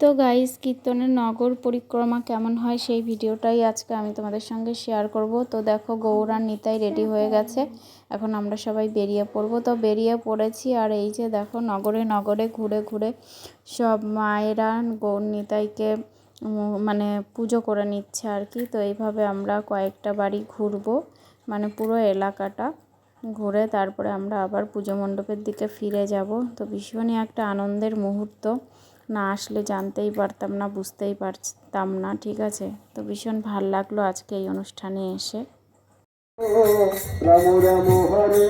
তো গাইস কীর্তনের নগর পরিক্রমা কেমন হয় সেই ভিডিওটাই আজকে আমি তোমাদের সঙ্গে শেয়ার করব। তো দেখো গৌরান নিতাই রেডি হয়ে গেছে। এখন আমরা সবাই বেরিয়ে পড়ব। তো বেরিয়ে পড়েছি আর এই যে দেখো, নগরে নগরে ঘুরে ঘুরে সব মায়েরা গৌর নিতাইকে মানে পুজো করে নিচ্ছে আর কি। তো এইভাবে আমরা কয়েকটা বাড়ি ঘুরবো মানে পুরো এলাকাটা ঘুরে তারপরে আমরা আবার পুজো মণ্ডপের দিকে ফিরে যাব। তো ভীষণই একটা আনন্দের মুহূর্ত। না আসলে জানতেই পারতাম না, বুঝতেই পারতাম না, ঠিক আছে? তো ভীষণ ভালো লাগল আজকে এই অনুষ্ঠানে এসে। রাম রাম হরে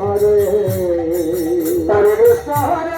হরে।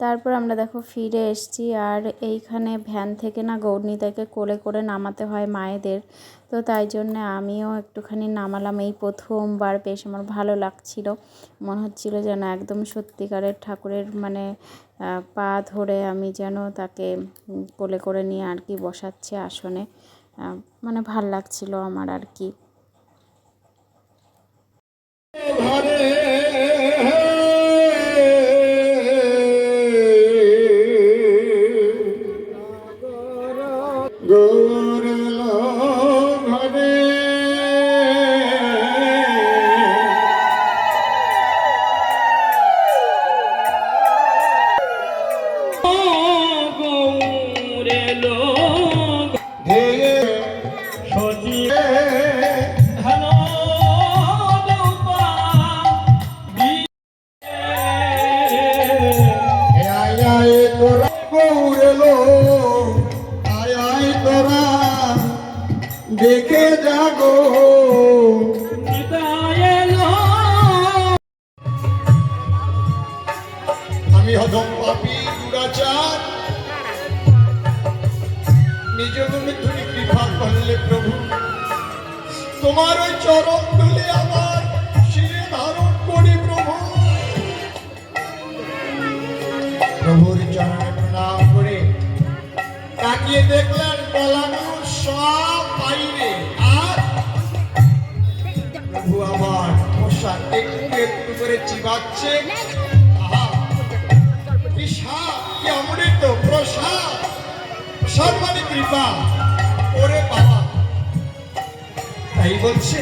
তারপর আমরা দেখো ফিরে এসেছি, আর এইখানে ভ্যান থেকে না গৌরনীতাকে কোলে করে নামাতে হয় মায়েদের। তো তাই জন্যে আমিও একটুখানি নামালাম। এই প্রথমবার বেশ আমার ভালো লাগছিল। মনে হচ্ছিল যেন একদম সত্যিকারের ঠাকুরের মানে পা ধরে আমি যেন তাকে কোলে করে নিয়ে আর কি বসাচ্ছি আসনে। মানে ভালো লাগছিল আমার আর কি। আমি হদম পাপি দুরাচার। নিজ গুণে তুমি করলে প্রভু। তোমার ওই চরণ ধুলে আমার শিরে ধারণ করি প্রভু। প্রভুর চরণে প্রণাম করে তাকিয়ে দেখলেন পলানুর সব বাইরে। আর প্রভু আমার পোশাক একটু একটু করে চিবাচ্ছে। কৃপা ওরে বাবা। তাই বলছে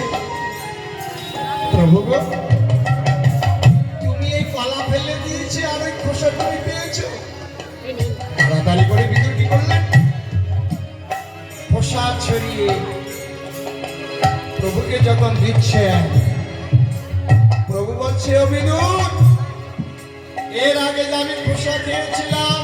প্রভু তুমি এই পালা ফেলে দিয়েছে আর ওই খোসা তুমি পেয়েছ। তাড়াতাড়ি করে কি করলেন খোসা ছড়িয়ে প্রভুকে যখন দিচ্ছেন প্রভু বলছে অভিনুর এর আগে যে আমি খোসা খেয়েছিলাম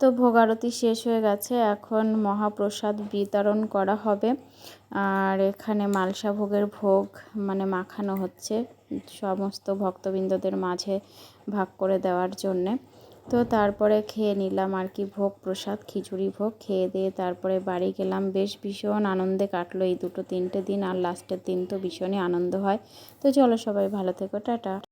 তো ভোগ আরতি শেষ হয়ে গেছে, এখন মহাপ্রসাদ বিতরণ করা হবে। আর এখানে মালসা ভোগের ভোগ মানে মাখানো হচ্ছে সমস্ত ভক্তবৃন্দদের মাঝে ভাগ করে দেওয়ার জন্যে। তো তারপরে খেয়ে নিলাম আর কি ভোগ প্রসাদ, খিচুড়ি ভোগ, খেয়ে দিয়ে তারপরে বাড়ি গেলাম। বেশ ভীষণ আনন্দে কাটলো এই দুটো তিনটে দিন, আর লাস্টের দিন তো ভীষণই আনন্দ হয়। তো চলো সবাই ভালো থেকো, টাটা।